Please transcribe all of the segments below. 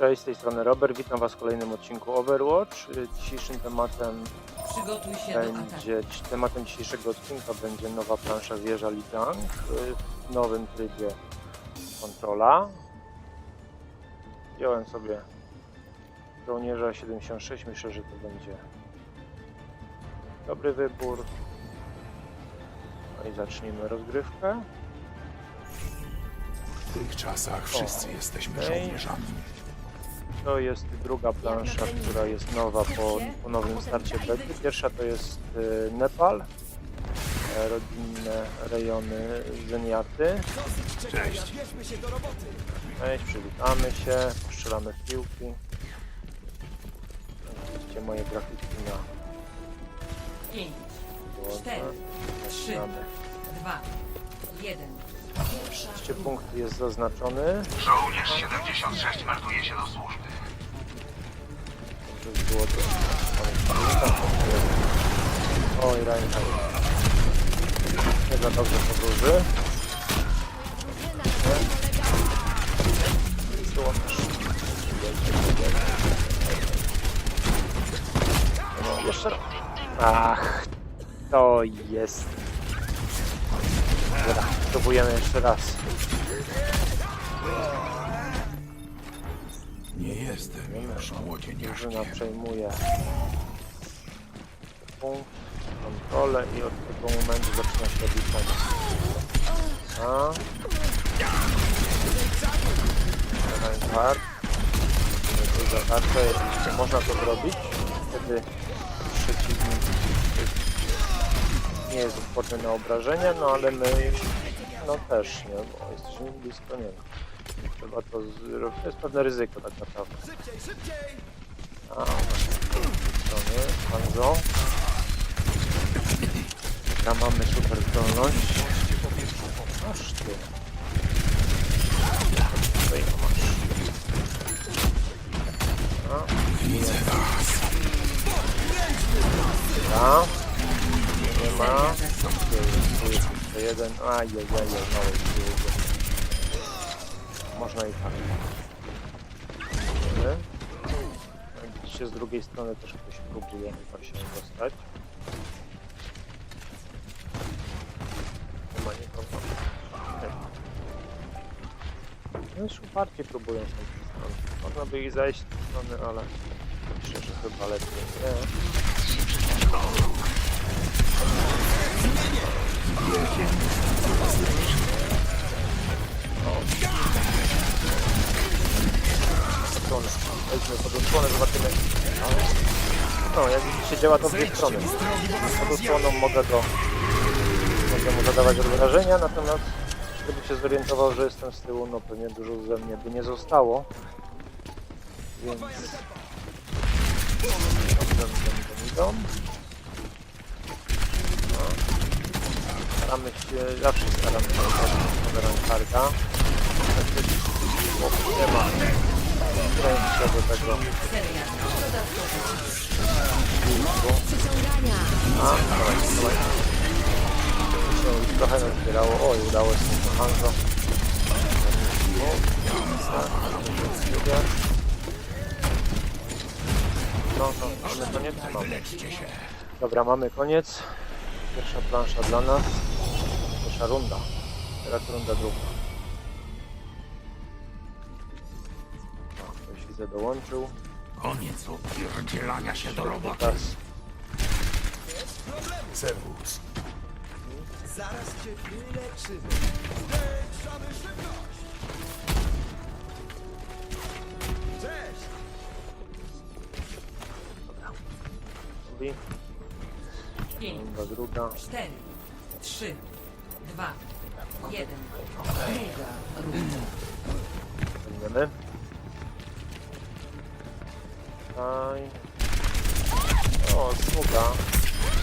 Cześć, z tej strony Robert, witam Was w kolejnym odcinku Overwatch. Y, Dzisiejszym tematem Przygotuj się będzie, tematem dzisiejszego odcinka będzie nowa plansza wieża Ligang y, w nowym trybie kontrola. Wziąłem sobie żołnierza 76, myślę, że to będzie dobry wybór. No i zacznijmy rozgrywkę. W tych czasach wszyscy jesteśmy okej. żołnierzami. To jest druga plansza, która jest nowa po, po nowym starcie bety. Pierwsza to jest y, Nepal, e, rodzinne rejony Zeniaty. Cześć. Cześć, przywitamy się, strzelamy w piłki. Oczywiście moje grafiki na 5, podłodze. Cztery, trzy. Zaczynamy. 2, 1. Pierwsza Oczywiście punkt jest zaznaczony. Żołnierz 76 melduje się do służby. Żeby było to... Oj, Reinhardt. Nie za dobrze podróży. No, jeszcze. Ach, to jest. Dobra, próbujemy jeszcze raz. Nie jestem już młodzieniaszkiem. Drużyna przejmuje punkt, kontrolę i od tego momentu zaczyna się odliczanie. A. Reinhardt. Tu zahaczę, jeśli można to zrobić, wtedy przeciwnik nie jest odporny na obrażenia, no ale my no też nie, bo jesteśmy blisko niego. Trzeba to zrobić. To jest pewne ryzyko tak naprawdę. A, strony, Hanzo. Tam mamy super zdolność. Aż ty. Tutaj masz. A, Widzę was. dobra. Nie ma. Tu jest, tu jest jeszcze jeden. Ajajajaj, mały był. Można tak. Dobra. Jak Widzicie, z drugiej strony też ktoś próbuje chyba się dostać. Nikogo. Nie. No już uparcie próbują z tej strony. Można by ich zajść z tej strony, ale myślę, że chyba lepiej nie. Odsłonę. Wejdźmy pod odsłonę, zobaczymy. No, jak widzicie, działa to w dwie strony. Pod osłoną mogę go mogę mu zadawać obrażenia, natomiast gdyby się zorientował, że jestem z tyłu, no pewnie dużo ze mnie by nie zostało. Więc... Idą. No. Staramy się, zawsze staramy się na Reinharda. Nie ma wejścia do tego. A, dawaj, dawaj. Już trochę nazbierało. Oj, udało się to Hanzo. No, no, mamy koniec? Mamy. Się. Dobra, mamy koniec. Pierwsza plansza dla nas. Pierwsza runda. Teraz runda druga. Widzę dołączył. Koniec opierdzielania się do roboty. Teraz Zeus. Zaraz cię wyleczymy. Zwiększamy szybkość. Cześć! 5, Runda druga. 4, 3, 2, 1. Druga runda. Weźmiemy. Tutaj. O, sługa.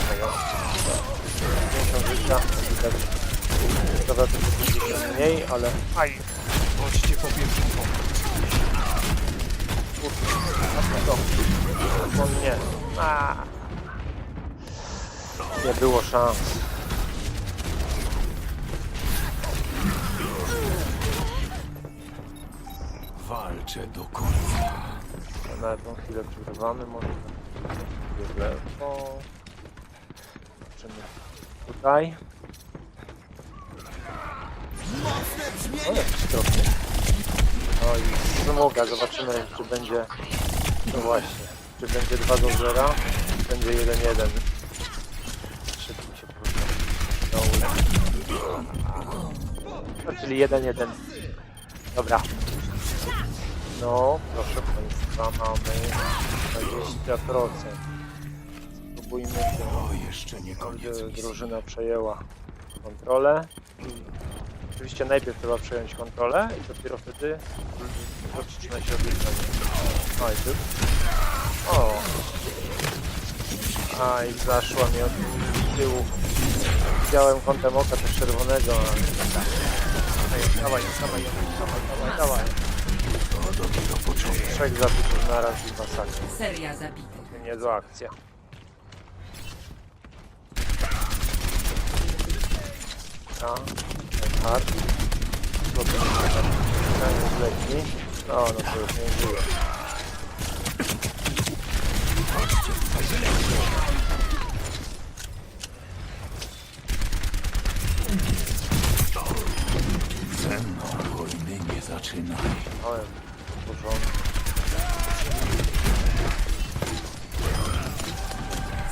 Tego. 50 życia. Widać. Szkoda tylko 50 mniej, ale... Aj! Chodźcie po pierwszą to? On nie. A. Nie było szans. Walczę do końca. Na tą chwilę przegrywamy, może w lewo. Zobaczymy tutaj. O, brzmienie! jakiś drobny. No i wymoga, zobaczymy czy będzie, no właśnie, czy będzie 2 do 0, czy będzie 1-1. Szybko się porusza. No, czyli 1-1. Dobra. No, proszę Państwa, mamy 20%. Spróbujmy się To jeszcze nie koniec gdy misji. drużyna przejęła kontrolę. Oczywiście najpierw trzeba przejąć kontrolę i dopiero wtedy rozpoczyna się odliczenie. No i tu. O! A i zaszła mi od tyłu. Widziałem kątem oka też czerwonego. ale- Dawaj, dawaj, dawaj, dawaj, dawaj, dawaj. Trzech zabitych na raz i masakra. Seria zabitych. Niezła akcja. A, hard. Jest lekki. No, no to już nie żyje. Ze mną wojny nie zaczynaj. O, w porządku.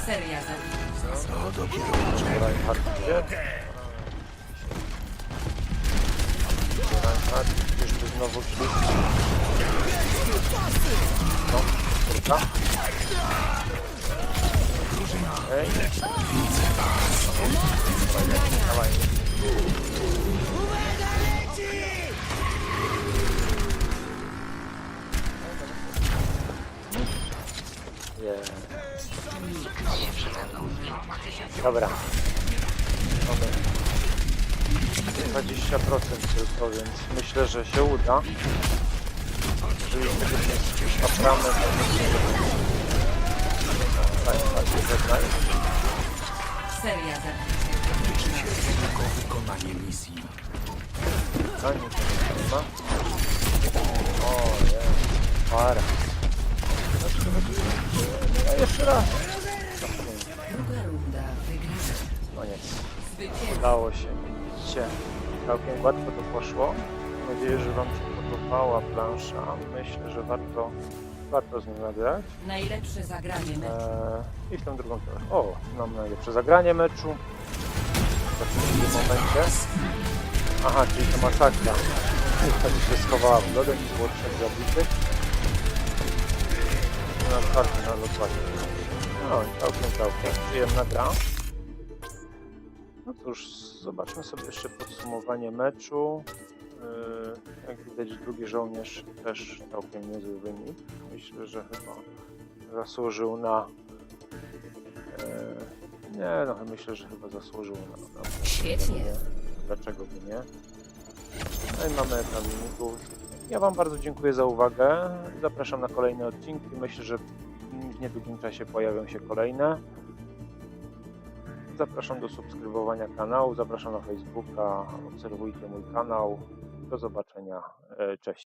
Seria zabitych. To dopiero. Reinhardt gdzie? Reinhardt, jeszcze znowu szli. No, kurka. Ej. Dawaj, Jest. Dobra. Mamy 20% tylko, więc myślę, że się uda. Jeżeli tego nie spapramy, to myślę, że. Tak, tak, żegnaj. Seria zabitych. Liczy się tylko wykonanie misji. Zanim to nie ma. O, jest. Para. No, jeszcze raz. Koniec. Udało się. Widzicie, całkiem łatwo to poszło. Mam nadzieję, że Wam się podobała plansza. Myślę, że warto, warto z nim nagrać. Najlepsze zagranie meczu. Eee, I w tą drugą też. O, mam najlepsze zagranie meczu. W tym momencie. Aha, czyli to masakra. Tak się schowała w lodę, nie było trzech zabitych. Na otwarcie, na dokładnie. No i całkiem, całkiem przyjemna gra. No cóż, zobaczmy sobie jeszcze podsumowanie meczu. Yy, Jak widać, drugi żołnierz też całkiem niezły wynik. Myślę, że chyba zasłużył na. E, nie, no myślę, że chyba zasłużył na. na Świetnie. nie. Dlaczego by nie? No i mamy ekran wyników. Ja Wam bardzo dziękuję za uwagę. Zapraszam na kolejne odcinki. Myślę, że w niedługim czasie pojawią się kolejne. Zapraszam do subskrybowania kanału, zapraszam na Facebooka, obserwujcie mój kanał. Do zobaczenia. E, Cześć.